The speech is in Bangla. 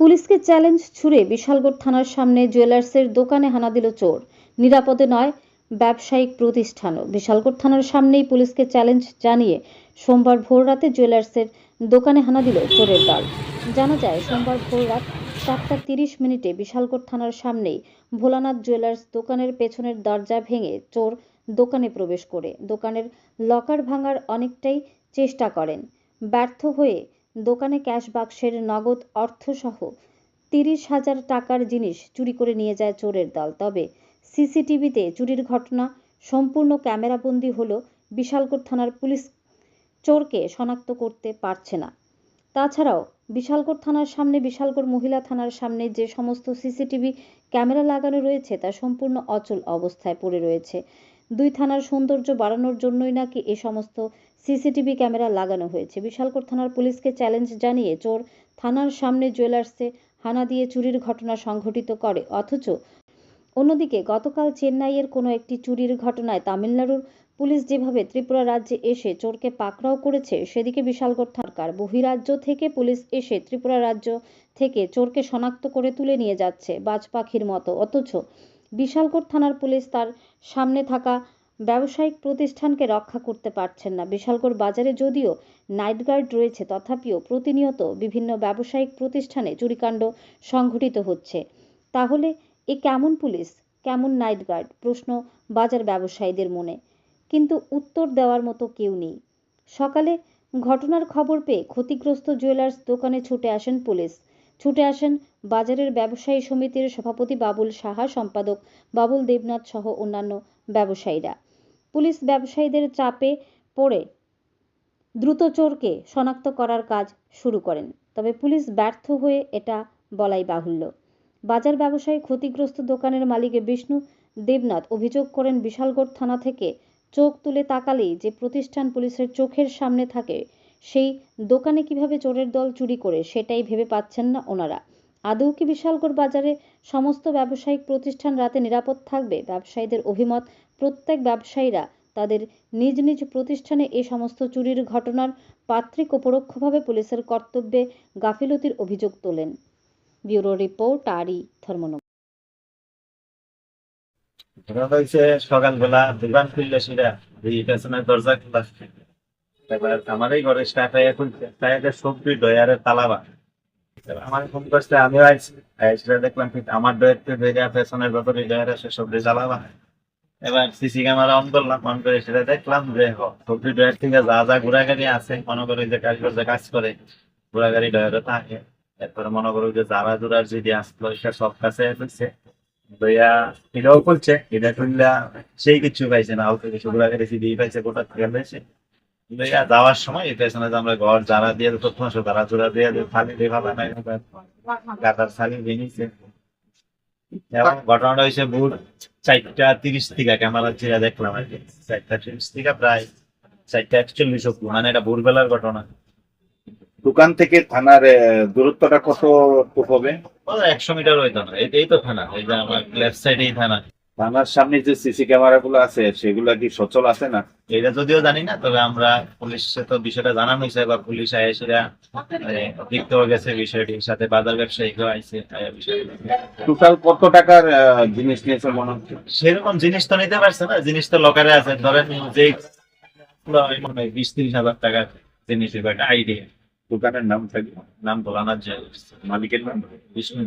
পুলিশকে চ্যালেঞ্জ ছুড়ে বিশালগড় থানার সামনে জুয়েলার্সের দোকানে হানা দিল চোর। নিরাপদে নয়, ব্যবসায়িক প্রতিষ্ঠানও। বিশালগড় থানার সামনেই পুলিশকে চ্যালেঞ্জ জানিয়ে সোমবার ভোররাতে জুয়েলার্সের দোকানে হানা দিল চোরের দল। জানা যায়, সোমবার ভোররাত চারটা তিরিশ মিনিটে বিশালগড় থানার সামনেই ভোলানাথ জুয়েলার্স দোকানের পেছনের দরজা ভেঙে চোর দোকানে প্রবেশ করে। দোকানের লকার ভাঙার অনেকটাই চেষ্টা করেন। ব্যর্থ হয়ে দোকানে ক্যাশ বাক্সের নগদ অর্থসহ তিরিশ হাজার টাকার জিনিস চুরি করে নিয়ে যায় চোরের দল। তবে সিসিটিভিতে চুরির ঘটনা, সম্পূর্ণ ক্যামেরাবন্দি হলো বিশালকোট থানার পুলিশ। চোরকে শনাক্ত করতে পারছে না। তাছাড়াও বিশালকোট থানার সামনে বিশালকোট মহিলা থানার সামনে যে সমস্ত সিসিটিভি ক্যামেরা লাগানো রয়েছে, তা সম্পূর্ণ অচল অবস্থায় পড়ে রয়েছে। দুই থানার সৌন্দর্য বাড়ানোর জন্যই নাকি এ সমস্ত সিসিটিভি ক্যামেরা লাগানো হয়েছে। বিশালগড় থানার পুলিশকে চ্যালেঞ্জ জানিয়ে চোর থানার সামনে জুয়েলার্সে হানা দিয়ে চুরির ঘটনা সংঘটিত করে। অথচ অন্যদিকে গতকাল চেন্নাইয়ের কোনো একটি চুরির ঘটনায় তামিলনাড়ুর পুলিশ যেভাবে ত্রিপুরা রাজ্যে এসে চোরকে পাকড়াও করেছে, সেদিকে বিশালগড় থাকার বহিরাজ্য থেকে পুলিশ এসে ত্রিপুরা রাজ্য থেকে চোরকে শনাক্ত করে তুলে নিয়ে যাচ্ছে বাজ পাখির মতো। অথচ বিশালগড় থানার পুলিশ তার সামনে থাকা ব্যবসায়িক প্রতিষ্ঠানকে রক্ষা করতে পারছেন না। বিশালগড় বাজারে যদিও নাইট গার্ড রয়েছে, তথাপিও প্রতিনিয়ত বিভিন্ন ব্যবসায়িক প্রতিষ্ঠানে চুরিকাণ্ড সংঘটিত হচ্ছে। তাহলে এ কেমন পুলিশ? কেমন নাইট গার্ড? প্রশ্ন বাজার ব্যবসায়ীদের মনে। কিন্তু উত্তর দেওয়ার মতো কেউ নেই। সকালে ঘটনার খবর পেয়ে ক্ষতিগ্রস্ত জুয়েলার্স দোকানে ছুটে আসেন পুলিশ। ছুটে আসেন বাজারের ব্যবসায়ী সমিতির সভাপতি বাবুল সাহা, সম্পাদক বাবুল দেবনাথ সহ অন্যান্য ব্যবসায়ীরা। পুলিশ ব্যবসায়ীদের চাপে পড়ে দ্রুত চোরকে শনাক্ত করার কাজ শুরু করেন। তবে পুলিশ ব্যর্থ হয়ে এটা বলাই বাহুল্য। বাজার ব্যবসায়ী ক্ষতিগ্রস্ত দোকানের মালিক বিষ্ণু দেবনাথ অভিযোগ করেন, বিশালগড় থানা থেকে চোখ তুলে তাকালেই যে প্রতিষ্ঠান পুলিশের চোখের সামনে থাকে সেই দোকানে কীভাবে চোরের দল চুরি করে সেটাই ভেবে পাচ্ছেন না ওনারা। আদৌ কি বিশালগড় বাজারে সমস্ত ব্যবসায়িক প্রতিষ্ঠান রাতে নিরাপদ থাকবে? ব্যবসায়ীদের অভিমত, প্রত্যেক ব্যবসায়ীরা তাদের নিজ নিজ প্রতিষ্ঠানে এই সমস্ত চুরির ঘটনার পাত্রিক ও পরোক্ষভাবে পুলিশের কর্তব্যে গাফিলতির অভিযোগ তোলেন। ব্যুরো রিপোর্ট আরি ধর্মনগর। ঘটনা হয়েছে সকালবেলা দোকান খুললে সেটা দরজা খোলা। এবার আমারই ঘরে স্টাফ খুলছে সবজি ডয়ারের তালাবা আমার ফোন করছে দেখলাম আমার ডয়ের ডয়ার সবজি এবার সিসি ক্যামেরা অন করলাম অন করে সেটা দেখলাম যে সবজি থেকে যা যা ঘোরা গাড়ি আছে, মনে করে যে কাজ করে কাজ করে ঘোরা গাড়ি ডয়ারে থাকে। এরপরে মনে করো যে যারা জোড়ার যদি আসলো এটা সব কাছে এসেছে দইয়া এটাও করছে এটা সেই কিছু পাইছে না কিছু ঘোরা গাড়ি সিডি পাইছে, গোটা থেকে পেয়েছে যাওয়ার সময় এই পেছনে যে আমরা ঘর যারা দিয়ে তথ্য আসো তারা জোড়া দিয়ে থালি ভালো নাই। গাটার থালি ভেঙেছে এবং ঘটনাটা হয়েছে ভোর চারটা তিরিশ থেকে ক্যামেরা ছিঁড়ে দেখলাম আর কি। চারটা তিরিশ থেকে প্রায় চারটা একচল্লিশ অব্দি মানে এটা ভোরবেলার ঘটনা। দোকান থেকে থানার দূরত্বটা কত হবে? একশো মিটার হইতো না এটাই তো থানা এই যে আমার লেফট সাইডেই থানা। থানার সামনে যে সিসি ক্যামেরা গুলো আছে সেগুলো কি সচল আছে না? এটা যদিও জানি না তবে আমরা পুলিশে তো বিষয়টা জানানো হয়েছে বা পুলিশ আয় সেটা দেখতেও গেছে বিষয়টির সাথে বাজার ব্যবসায়ীকেও আইসে টোটাল কত টাকার জিনিস নিয়েছে মনে হচ্ছে? সেরকম জিনিস তো নিতে পারছে না জিনিস তো লকারে আছে। ধরেন যে মনে হয় বিশ তিরিশ হাজার টাকার জিনিস বা একটা আইডিয়া দোকানের নাম থাকবে। নাম বলানোর যায় মালিকের নাম? বিষ্ণু